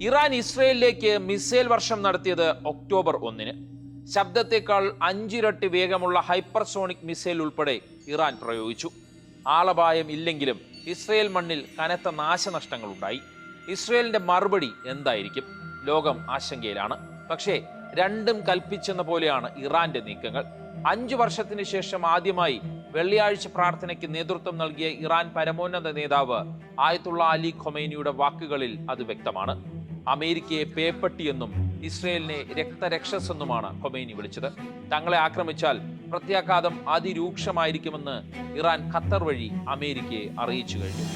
Iran ഇസ്രയേലിലേക്ക് missile വർഷം നടത്തിയത് October ഒന്നിന്. ശബ്ദത്തേക്കാൾ അഞ്ചിരട്ടി വേഗമുള്ള ഹൈപ്പർസോണിക് മിസൈൽ ഉൾപ്പെടെ ഇറാൻ പ്രയോഗിച്ചു. ആളപായം ഇല്ലെങ്കിലും ഇസ്രയേൽ മണ്ണിൽ കനത്ത നാശനഷ്ടങ്ങളുണ്ടായി. ഇസ്രയേലിന്റെ മറുപടി എന്തായിരിക്കും? ലോകം ആശങ്കയിലാണ്. പക്ഷേ രണ്ടും കൽപ്പിച്ചെന്ന പോലെയാണ് ഇറാന്റെ നീക്കങ്ങൾ. അഞ്ചു വർഷത്തിന് ശേഷം ആദ്യമായി വെള്ളിയാഴ്ച പ്രാർത്ഥനയ്ക്ക് നേതൃത്വം നൽകിയ ഇറാൻ പരമോന്നത നേതാവ് ആയത്തുള്ള അലി ഖൊമൈനിയുടെ വാക്കുകളിൽ അത് വ്യക്തമാണ്. അമേരിക്കയെ പേപ്പട്ടിയെന്നും ഇസ്രയേലിനെ രക്തരക്ഷസെന്നുമാണ് ഖൊമൈനി വിളിച്ചത്. തങ്ങളെ ആക്രമിച്ചാൽ പ്രത്യാഘാതം അതിരൂക്ഷമായിരിക്കുമെന്ന് ഇറാൻ ഖത്തർ വഴി അമേരിക്കയെ അറിയിച്ചു കഴിഞ്ഞു.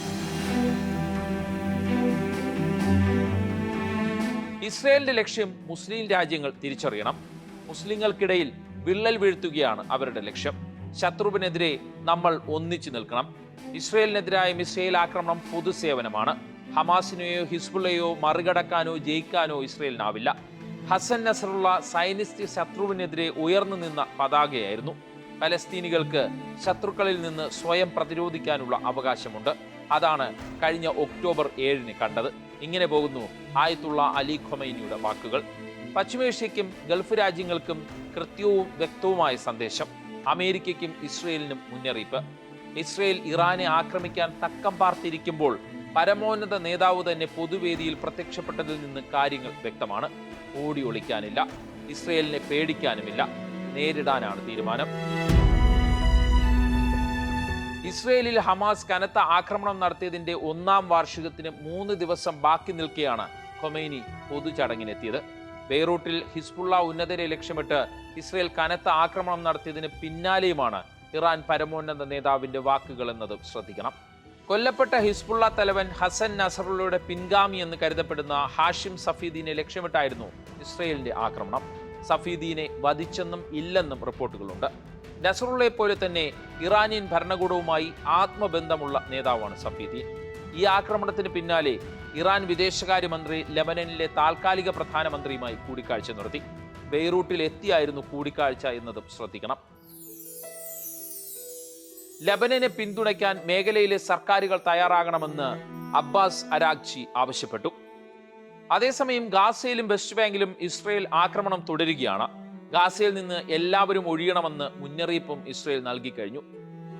ഇസ്രയേലിന്റെ ലക്ഷ്യം മുസ്ലിം രാജ്യങ്ങൾ തിരിച്ചറിയണം. മുസ്ലിങ്ങൾക്കിടയിൽ വിള്ളൽ വീഴ്ത്തുകയാണ് അവരുടെ ലക്ഷ്യം. ശത്രുവിനെതിരെ നമ്മൾ ഒന്നിച്ചു നിൽക്കണം. ഇസ്രയേലിനെതിരായ മിസൈൽ ആക്രമണം പൊതുസേവനമാണ്. ഹമാസിനെയോ ഹിസ്ബുള്ളയോ മറികടക്കാനോ ജയിക്കാനോ ഇസ്രയേലിനാവില്ല. ഹസൻ നസറുള്ള സൈനിസ്റ്റ് ശത്രുവിനെതിരെ ഉയർന്നു നിന്ന പതാകയായിരുന്നു. പലസ്തീനികൾക്ക് ശത്രുക്കളിൽ നിന്ന് സ്വയം പ്രതിരോധിക്കാനുള്ള അവകാശമുണ്ട്. അതാണ് കഴിഞ്ഞ ഒക്ടോബർ ഏഴിന് കണ്ടത്. ഇങ്ങനെ പോകുന്നു ആയത്തുള്ള അലി ഖൊമൈനിയുടെ വാക്കുകൾ. പശ്ചിമേഷ്യയ്ക്കും ഗൾഫ് രാജ്യങ്ങൾക്കും കൃത്യവും വ്യക്തവുമായ സന്ദേശം. അമേരിക്കയ്ക്കും ഇസ്രയേലിനും മുന്നറിയിപ്പ്. ഇസ്രയേൽ ഇറാനെ ആക്രമിക്കാൻ തക്കം പാർത്തിരിക്കുമ്പോൾ പരമോന്നത നേതാവ് തന്നെ പൊതുവേദിയിൽ പ്രത്യക്ഷപ്പെട്ടതിൽ നിന്ന് കാര്യങ്ങൾ വ്യക്തമാണ്. ഓടി ഒളിക്കാനില്ല. ഇസ്രയേലിനെ പേടിക്കാനുമില്ല. നേരിടാനാണ് തീരുമാനം. ഇസ്രയേലിൽ ഹമാസ് കനത്ത ആക്രമണം നടത്തിയതിന്റെ ഒന്നാം വാർഷികത്തിന് മൂന്ന് ദിവസം ബാക്കി നിൽക്കെയാണ് ഖൊമൈനി പൊതുചടങ്ങിനെത്തിയത്. ബെയ്റൂട്ടിൽ ഹിസ്ബുള്ള ഉന്നതരെ ലക്ഷ്യമിട്ട് ഇസ്രയേൽ കനത്ത ആക്രമണം നടത്തിയതിന് പിന്നാലെയുമാണ് ഇറാൻ പരമോന്നത നേതാവിന്റെ വാക്കുകൾ എന്നതും ശ്രദ്ധിക്കണം. കൊല്ലപ്പെട്ട ഹിസ്ബുള്ള തലവൻ ഹസൻ നസറുള്ളയുടെ പിൻഗാമി എന്ന് കരുതപ്പെടുന്ന ഹാഷിം സഫീദീനെ ലക്ഷ്യമിട്ടായിരുന്നു ഇസ്രയേലിന്റെ ആക്രമണം. സഫീദീനെ വധിച്ചെന്നും ഇല്ലെന്നും റിപ്പോർട്ടുകളുണ്ട്. നസറുള്ളയെ പോലെ തന്നെ ഇറാനിയൻ ഭരണകൂടവുമായി ആത്മബന്ധമുള്ള നേതാവാണ് സഫീദീൻ ഈ ആക്രമണത്തിന് പിന്നാലെ ഇറാൻ വിദേശകാര്യമന്ത്രി ലെബനനിലെ താൽക്കാലിക പ്രധാനമന്ത്രിയുമായി കൂടിക്കാഴ്ച നടത്തി. ബെയ്റൂട്ടിൽ എത്തിയായിരുന്നു കൂടിക്കാഴ്ച എന്നതും ശ്രദ്ധിക്കണം. ലബനനെ പിന്തുണയ്ക്കാൻ മേഖലയിലെ സർക്കാരുകൾ തയ്യാറാകണമെന്ന് അബ്ബാസ് അരാഗ്ചി ആവശ്യപ്പെട്ടു. അതേസമയം ഗാസയിലും വെസ്റ്റ് ബാങ്കിലും ഇസ്രയേൽ ആക്രമണം തുടരുകയാണ്. ഗാസയിൽ നിന്ന് എല്ലാവരും ഒഴിയണമെന്ന് മുന്നറിയിപ്പും ഇസ്രയേൽ നൽകിക്കഴിഞ്ഞു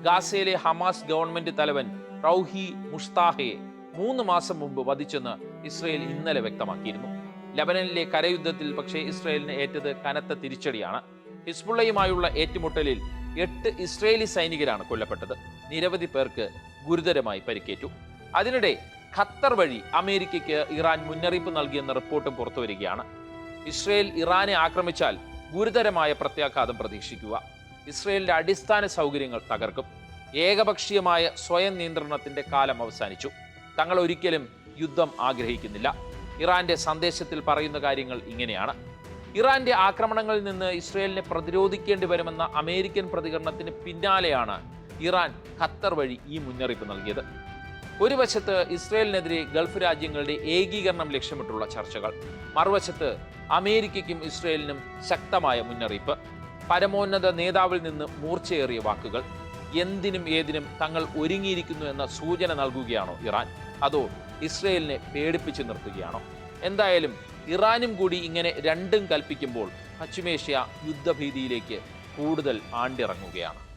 ഗാസയിലെ ഹമാസ് ഗവൺമെന്റ് തലവൻ റൌഹി മുസ്താഹയെ മൂന്ന് മാസം മുമ്പ് വധിച്ചെന്ന് ഇസ്രയേൽ ഇന്നലെ വ്യക്തമാക്കിയിരുന്നു. ലബനനിലെ കരയുദ്ധത്തിൽ പക്ഷേ ഇസ്രയേലിന് ഏറ്റത് കനത്ത തിരിച്ചടിയാണ്. ഹിസ്ബുള്ളയുമായുള്ള ഏറ്റുമുട്ടലിൽ എട്ട് ഇസ്രയേലി സൈനികരാണ് കൊല്ലപ്പെട്ടത്. നിരവധി പേർക്ക് ഗുരുതരമായി പരിക്കേറ്റു. അതിനിടെ ഖത്തർ വഴി അമേരിക്കയ്ക്ക് ഇറാൻ മുന്നറിയിപ്പ് നൽകിയെന്ന റിപ്പോർട്ടും പുറത്തുവരികയാണ് ഇസ്രയേൽ ഇറാനെ ആക്രമിച്ചാൽ ഗുരുതരമായ പ്രത്യാഘാതം പ്രതീക്ഷിക്കുക. ഇസ്രയേലിന്റെ അടിസ്ഥാന സൗകര്യങ്ങൾ തകർക്കും. ഏകപക്ഷീയമായ സ്വയം നിയന്ത്രണത്തിന്റെ കാലം അവസാനിച്ചു. തങ്ങൾ ഒരിക്കലും യുദ്ധം ആഗ്രഹിക്കുന്നില്ല. ഇറാന്റെ സന്ദേശത്തിൽ പറയുന്ന കാര്യങ്ങൾ ഇങ്ങനെയാണ്. ഇറാന്റെ ആക്രമണങ്ങളിൽ നിന്ന് ഇസ്രയേലിനെ പ്രതിരോധിക്കേണ്ടി വരുമെന്ന അമേരിക്കൻ പ്രതികരണത്തിന് പിന്നാലെയാണ് ഇറാൻ ഖത്തർ വഴി ഈ മുന്നറിയിപ്പ് നൽകിയത്. ഒരു വശത്ത് ഇസ്രയേലിനെതിരെ ഗൾഫ് രാജ്യങ്ങളുടെ ഏകീകരണം ലക്ഷ്യമിട്ടുള്ള ചർച്ചകൾ മറുവശത്ത് അമേരിക്കയ്ക്കും ഇസ്രയേലിനും ശക്തമായ മുന്നറിയിപ്പ് പരമോന്നത നേതാവിൽ നിന്ന് മൂർച്ചയേറിയ വാക്കുകൾ എന്തിനും ഏതിനും തങ്ങൾ ഒരുങ്ങിയിരിക്കുന്നു എന്ന സൂചന നൽകുകയാണോ ഇറാൻ? അതോ ഇസ്രയേലിനെ പേടിപ്പിച്ചു നിർത്തുകയാണോ? എന്തായാലും ഇറാനും കൂടി ഇങ്ങനെ രണ്ടും കൽപ്പിക്കുമ്പോൾ പശ്ചിമേഷ്യ യുദ്ധഭീതിയിലേക്ക് കൂടുതൽ ആണ്ടിറങ്ങുകയാണ്.